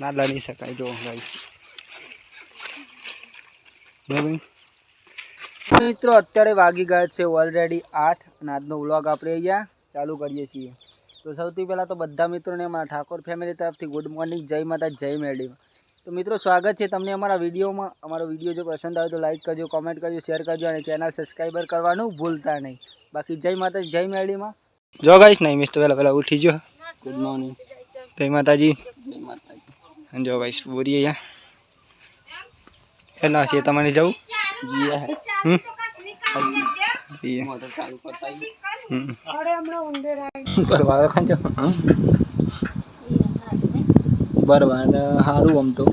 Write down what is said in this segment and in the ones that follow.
ના લડી શકાય. જો બરાબર? મિત્રો અત્યારે વાગી ગયા છે ઓલરેડી આઠ અને આજનો વ્લોગ આપણે અહીંયા ચાલુ કરીએ છીએ. તો સૌથી પહેલાં તો બધા મિત્રોને અમારા ઠાકોર ફેમિલી તરફથી ગુડ મોર્નિંગ જય માતા જય મેડી તો મિત્રો સ્વાગત છે તમને અમારા વિડીયોમાં. અમારો વીડિયો જો પસંદ આવે તો લાઈક કરજો કોમેન્ટ કરજો શેર કરજો અને ચેનલ સબસ્ક્રાઈબર કરવાનું ભૂલતા નહીં. બાકી જય માતા જય મેળીમાં જો ગાઈશ નહીં મિસ્ટર પહેલાં પહેલાં ઉઠી જો. ગુડ મોર્નિંગ જય માતાજી. જય માતાજી. જો ભાઈ બોરીએ અહીંયા. કેટલા છે તમારે જવું? બરવાર સારું આમ તો.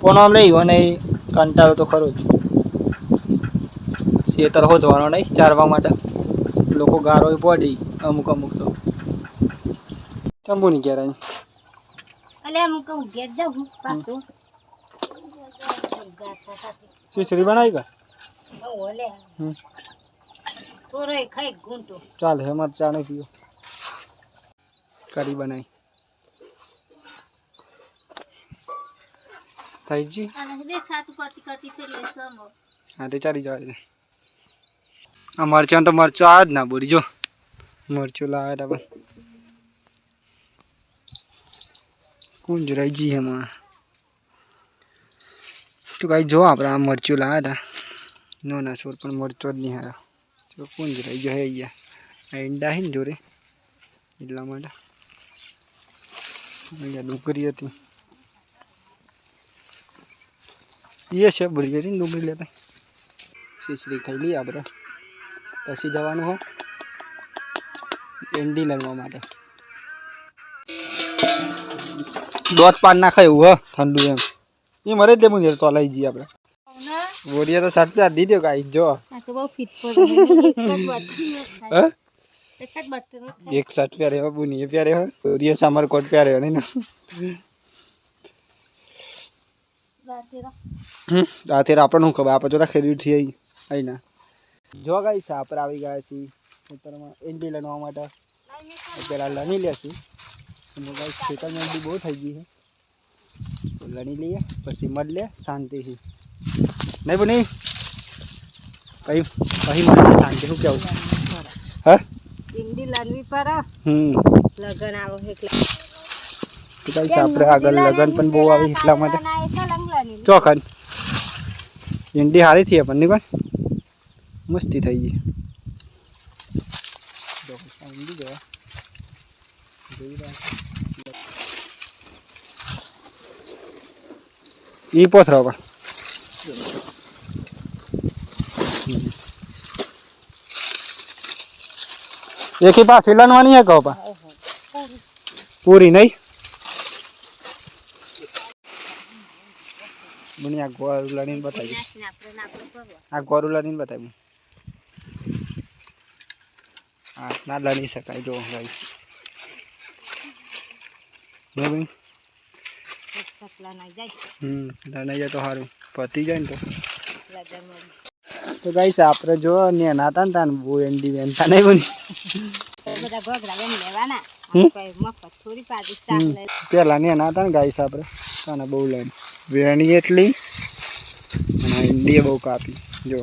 પણ આમ નહીં અને કંટાળો તો ખરો જ. શેતર હો જવાનો નહીં ચારવા માટે. લોકો ગારો પડી અમુક અમુક તો. ચંબુ ની ઘેર અહીં અલે હું કહું ઘેર જાઉં પાછું. શીશરી બનાવી કા? ઓલે થોડો ખાઈ ગુંટો ચાલ હેમત ચા નહીં પીવો. કરી બનાવી. થઈ જી હા તે ચાલી જવા દે આ મરચાં તો મરચું આ જ ના બોલી જો. મરચું લાવ્યા તા પણ. કોણ રહી જી એમાં તો કઈ જો આપણે આ મરચું લાવ્યા હતા નો ના સોર પણ મરચો જ નહીં હારા તો કોણ રહી ગયો હે અહીંયા આ ઈંડા હે ને જોડે એટલા માટે અહીંયા ડુંગળી હતી એ છે ભૂલી ગઈ ડુંગળી લેતા શીશરી ખાઈ લઈએ આપણે પછી જવાનું હો એન્ડી લડવા માટે દોત પાન નાખાય એવું હ ઠંડુ એમ. એ મરે જ દેવું છે તો લઈ જઈએ આપણે. બોરીએ તો સાત રૂપિયા દીધો ગાઈ જો. આ તો એક સાત પ્યારે હો બુની પ્યારે હો બોરીએ સામર કોટ પ્યારે હોય નહીં ને હમ આથી આપણને શું ખબર? આપણે જોતા ખરીદ થઈ આવી ના જો ગાઈ સાપર આવી ગયા છીએ ખેતરમાં એન્ડી લણવા માટે. પેલા લણી લેશું અને ગાઈ ખેતરમાં બહુ થઈ ગઈ છે. લણી લઈએ પછી મળીએ લે શાંતિથી. નહીં બની કઈ પછી મળે શાંતિ શું કેવું? હા? ઈંડી લાનવી પર હમ. લગન આવો એટલે. તો આપણે આગળ લગન પણ બહુ આવી એટલા માટે. ચોખન એન્ડી સારી થઈ આપણને પણ? મસ્તી થઈ ગઈ. આ ઊંડી જો. જોઈ રહ્યા છો? ઈ પોથરો પણ એકી પાછી લણવાની હે કહો પા પૂરી નહીં. મને આ ગોળ લણીને બતાવી આ ગોરું લણીને બતાવ્યું હા ના લણી શકાય, જો ગાઈસ બરાબર? લણાઈ જાય. તો સારું પતી જાય ને તો. તો ગાઈસ આપણે જો ને નાતા ને તાન બહુ એન્ડી નહીં બની. શાક હમ. લઈ પેલા ને નાતા ને ગાઈસ આપણે તાને બહુ લાઈન વેણી એટલી અને એન્ડીએ બહુ કાપી. જો.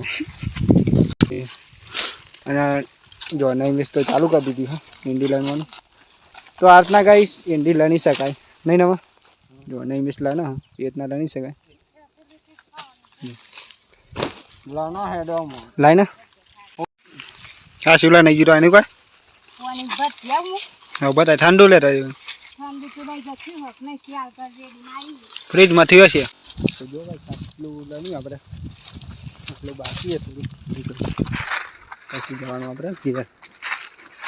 અને જો નહીં મિસ તો ચાલુ કરી દીધી હા એન્ડી લણવાનું તો આટલા ગાઈસ એન્ડી લણી શકાય. નહીં નવા? જો નહીં મિસ લણે એ રીતના લણી શકાય. લાના હેડોમાં લાઈને? હા શું નહીં ગીરો એની કોઈ હા. બધા ઠંડુ લેતા જવું ને હશે? તો જો ભાઈ આટલું આપણે. આટલું બાકી હતું. પછી જવાનું આપણે ઘેર.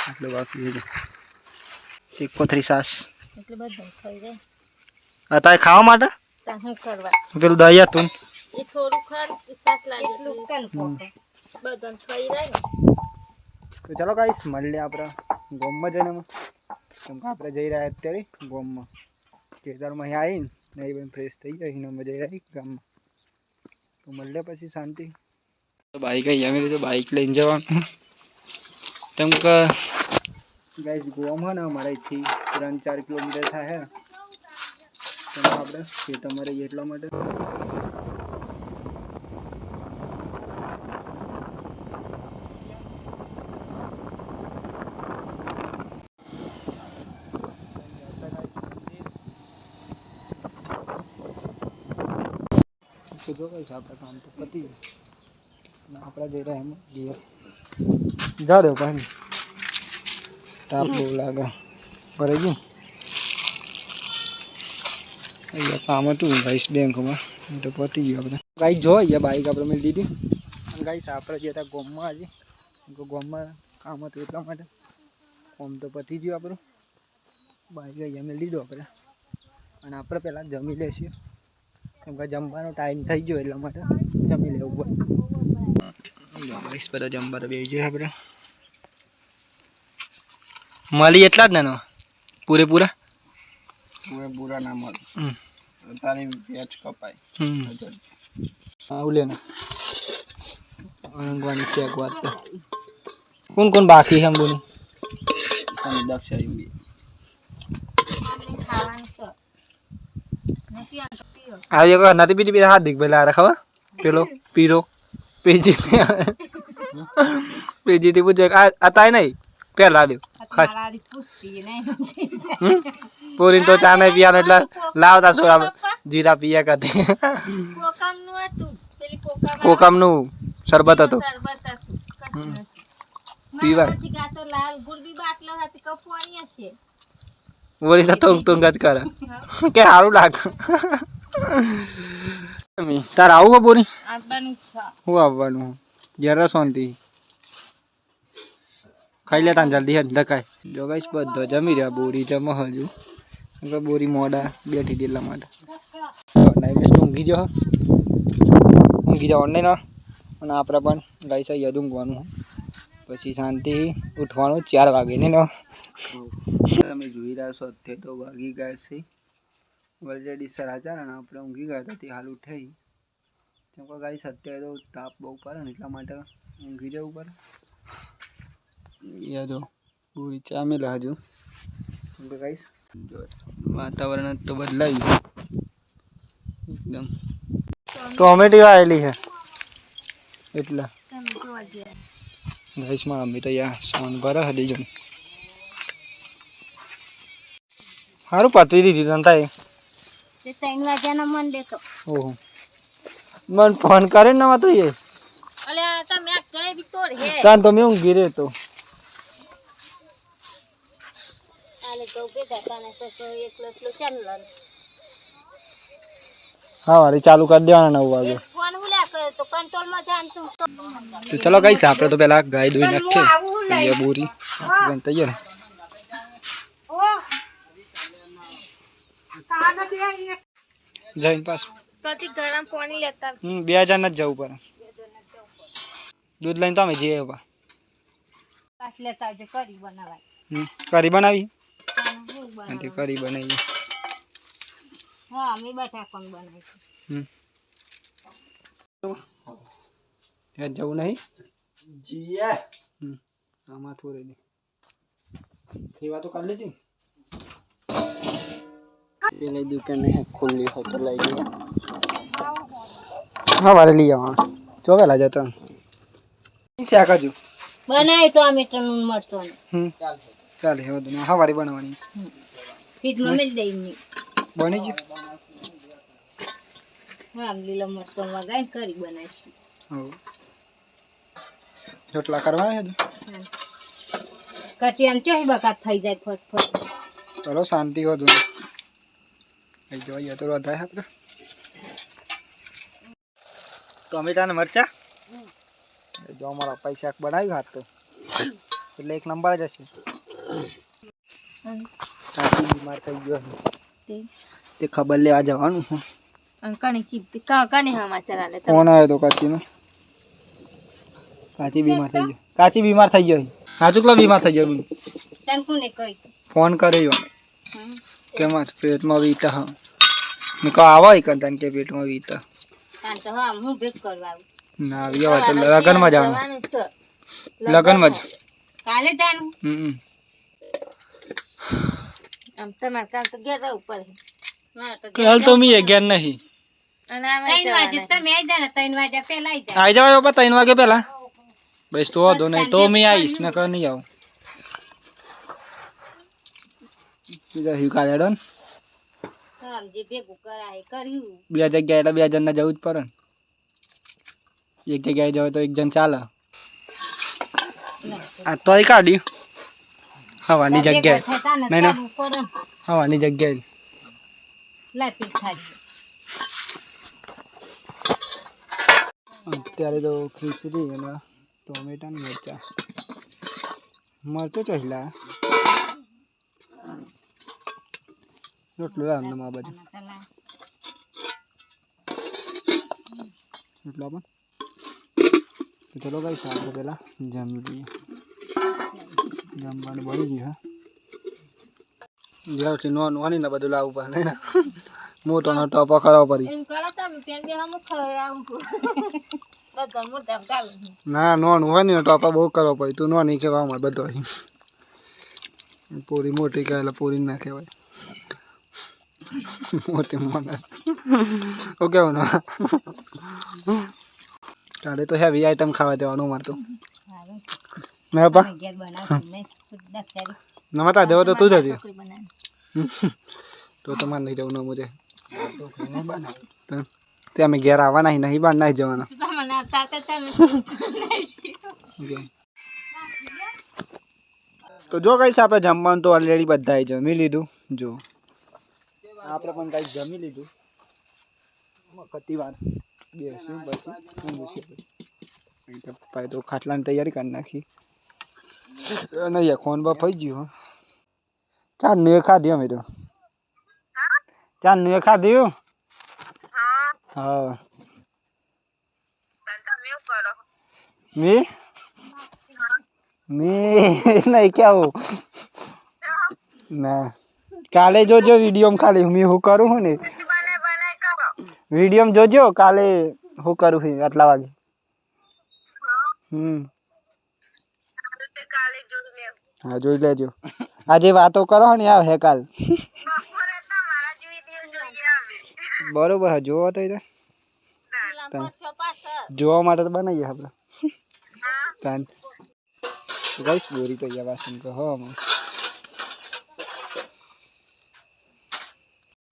આટલું બાકી છે એક કોથરી સાસ એટલે બધા ખાઈ જાય. અત્યારે ખાવા માટે? ત્યાં શું કરવા? પેલું દહીં હતું એ થોડું ખાર શાક લાગે એટલું કન બધાને ખાઈ જાય ને. તો ચાલો ગાઈસ મળીએ આપણે ગોમમાં જઈને. અમે. કેમ કે આપણે જઈ રહ્યા અત્યારે ગોમમાં. ખેતરમાં અહીં આવીને નહીં પણ ફ્રેશ થઈ જાય અહીં અમે જઈ રહ્યા ગામમાં. તો મળીએ પછી શાંતિ. બાઈક અહીં અમે તો બાઈક લઈને જવાનું. કેમ કે ગાઈસ ગોમ હે ને અમારા અહીંથી ત્રણ ચાર કિલોમીટર થાય હે તો તેમાં આપણે ખેતરમાં રહીએ એટલા માટે તો જો કઈ છે આપણે કામ તો પતી ગયું અને આપણે જઈ રહ્યા એમ ઘેર જા દો પાણી તાપ બહુ લાગે. ભરાઈ ગયું? અહીંયા કામ હતું ગાઈસ બેંકમાં. તો પતી ગયું આપણે. ગાઈ જો અહીંયા બાઈક આપણે મેં દીધી અને ગાઈસ આપણે જે હતા ગોમમાં આજે ગોમમાં કામ હતું એટલા માટે. કોમ તો પતી ગયું આપણું. બાઈક અહીંયા મેં લીધું આપણે. અને આપણે પહેલાં જમી લેશું કેમ કે જમવાનો ટાઈમ થઈ ગયો એટલા માટે. જમી લેવું પડે. ગાઈસ બધા જમવા તો બેસી જાય આપણે. મળી એટલા જ ને પૂરેપૂરા? પૂરેપૂરા ના મળે. તારી વેચ કપાય. આવું ને. ઊંઘવાની છે એક વાત કોણ કોણ બાકી છે અંબુની? ખાવાનું નથી આ એક નથી બીજી બે હાર્દિક દીક પેલા ખબર? પેલો પીરો. પેજી પેજી થી પૂછે આ તાય નહીં? પેલા લ્યો ખાસ મારી પૂછતી નહીં હમ? પૂરીને તો ચા નહીં પીવાનું એટલે લાવતા છો આપણે જીરા પીયા કરતી કોકમનું હતું પેલી કોકમ કોકમનું શરબત હતું શરબત હતું કશું હમ. નથી. પીવાય. મારામાંથી ગાતો લાલ ગુડબી બાટલો હતી કપવાની હશે બોલી તો તું તું જ કરે કે સારું લાગે તારે આવું હો બોરી આપવાનું છે શું આવવાનું જરા શાંતિ ખાઈ લેતા જલ્દી હેડ ધકાય. જો ગઈશ બધો જમી રહ્યા. બોરી જમો હજુ. બોરી મોડા બેઠી એટલા માટે. બેસ ઊંઘી જાઓ ઊંઘી જાઓ ઓનલાઈન અને આપણે પણ ગાઈસ અહીંયા ઊંઘવાનું પછી શાંતિ ઉઠવાનું ચાર વાગે ને તમે જોઈ રહ્યા છો, અત્યારે તો વાગી ગયા છે. ઓલરેડી સરાચાર અને આપણે ઊંઘી ગયા હતા, તે હાલ ઉઠાઈ કેમ કે ગાઈસ, અત્યારે તો તાપ બહુ પડે ને એટલા માટે ઊંઘી જવું પડે. યાદો. પૂરી ચા મેલા હજુ વાતાવરણ તો બદલાયું. એકદમ. ટોમેટી આવેલી છે. એટલા. તમે જોવા ગાઈસમાં અમે તો યા સોન ભરા હદી જમ સારું પાતવી દીધી તને થાય તે ત્રણ વાગ્યાનો મન દેખો ઓહો. મન ફોન કરે ને તો એ. અલે આ તમે આ કઈ બી તોડ હે તાન તો મેં ઊંઘી રહ્યો તો આલે તો ભેગા તાને તો તો એકલો એકલો ચાલુ લાગે હા વારી ચાલુ કરી દેવાના નવ વાગે. તો કંટ્રોલમાં જાન તો. તો ચલો ગાઈસ આપણે તો પેલા ગાય દોઈ નાખીએ. બોરી. તૈયાર. જઈને પાસ ગરમ પાણી લેતા હમ બે હજાર જ જવું પડે. દૂધ લઈને તો અમે જઈએ કરી બનાવી. આનું હું અને તે બનાવું? કરી બનાવીએ. હા અમે બટાકાનું બનાવીશું. હમ. ત્યાં જવું નહીં? જીએ. હમ. આમાં થોડી દે સેવા તો કરી લેજે. પેલી દુકાન ખુલ્લી હોય તો લઈ જઈએ હા વારે લઈ આવવાનું. જો વેલા જતો શાક હજુ. બનાવી ટોમેટો નું મરતો હમ. ચાલે. હવે તો હા વારી બનાવવાની. ફીટમાં મેળ દઈ એમની. બની ગયું હા લીલો મરતો વગાઈ કરી બનાવીશું. હવ. રોટલા કરવાના છે કટી આમ ચોઈ બકાત થઈ જાય ફટફટ ચલો શાંતિ હો તું કઈ જોઈએ તો વધારે આપણે. ટોમેટા ને મરચા જો અમારા પૈસા બનાવ્યું હાથ તો. એટલે એક નંબર જ હશે. બીમાર થઈ ગયો છે. તે. ખબર લેવા જવાનું છે. અંકાને કીધું કા કને સમાચાર આલે ફોન આવ્યો તો કાચીનો. કાચી બીમાર થઈ ગયો. કાચી બીમાર થઈ ગયો. હાચુકલા બીમાર થઈ ગયો તન કોને કહી ફોન કર્યો. કેમાં પેટમાં વીતા હા. મેં કહો આવો એક તન કે પેટમાં વીતા. તાન તો હા હું ભેગ કરવા આવું? ના આવી હોય તો લગનમાં જવાનું લગનમાં જ. કાલે તાન? હમ. આમ તમારે કામ તો ઘેર રહેવું પડે. મારે તો હાલ તો મી અગિયાર નહીં. અને આમે જવાના. આવી જવાય બાપા ત્રણ વાગે પહેલા? બસ તો વાંધો નહીં તો મેં આવીશ ને કર નહીં આવું. બીજા હી કાલે હેડો ને. બે જગ્યાએ એટલે બે જણને જવું જ પડે ને. એક જગ્યાએ જવું તો એક જણ ચાલે. આ તોય કાઢ્યું. હવાની જગ્યાએ. નહીં હવાની જગ્યાએ. અત્યારે તો ખીચડી અને ટોમેટા ને મરચા. મરચો ચોહલા રોટલો લાવ ને મા બાજુ. રોટલો પણ ચલો કઈ સારું પેલા જમી લઈએ. જમવાનું બની ગયું નો નોની ને બધું લાવવું પડે નહીં ને? મોટો નો ટોપો કરવો પડી. ના નોન હોય ને ટોપા બહુ કરવો પડે. તું નોની કહેવા મળે બધો પૂરી મોટી કહેવાય એટલે પૂરી ના કહેવાય. મોટી માણસ ઓકે કેવું ના? તારે તો હેવી આઈટમ ખાવા દેવાનું મારતું ના પા. નમતા દેવો તો તું જ હજી. તો તમારે નહીં જવું મુજે તે અમે ઘેર આવવાના નહીં નહીં બહાર નહીં જવાના. તો જો કઈ આપણે જમવાનું તો ઓલરેડી બધાએ જમી લીધું. જો. આપણે પણ કઈ જમી લીધું. કતી વાર બેસ્યું પછી પછી. તો ખાટલાની તૈયારી કરી નાખી. અને યખોન બા ફઈ ગયું હો. ચાર ને ખાધી અમે તો ચાર ને ખાધ્યું હા મી મી નહીં કેવું ના કાલે જોજો વીડિયો ખાલી હું હું કરું હું ને વીડિયો જોજો કાલે હું કરું છું આટલા વાગે હમ હા, જોઈ લેજો. આજે વાતો કરો ને આ હે કાલ. બરોબર, હા, જોવો તો એટલે બસો પાછળ જોવા માટે તો બનાવીએ આપણે. તાન. ગઈશ બોરી તો યા વાસણ તો હો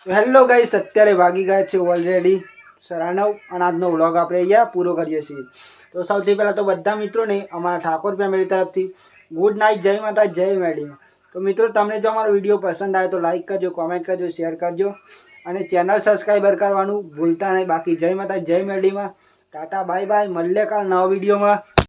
હેલો ગાઈસ, અત્યારે વાગી ગયા છે ઓલરેડી સરાણવ અને આજનો વ્લોગ આપણે અહીંયા પૂરો કરીએ છીએ. તો સૌથી પહેલાં તો બધા મિત્રોને, અમારા ઠાકોર ફેમિલી તરફથી ગુડ નાઇટ જય માતા જય મેડીમાં તો મિત્રો, તમને જો અમારો વીડિયો પસંદ આવે તો લાઈક કરજો કોમેન્ટ કરજો શેર કરજો. અને ચેનલ સબસ્ક્રાઈબર કરવાનું ભૂલતા નહીં. બાકી જય માતા, જય મેડીમાં. ટાટા બાય બાય મળીએ કાલ નવા વિડીયોમાં.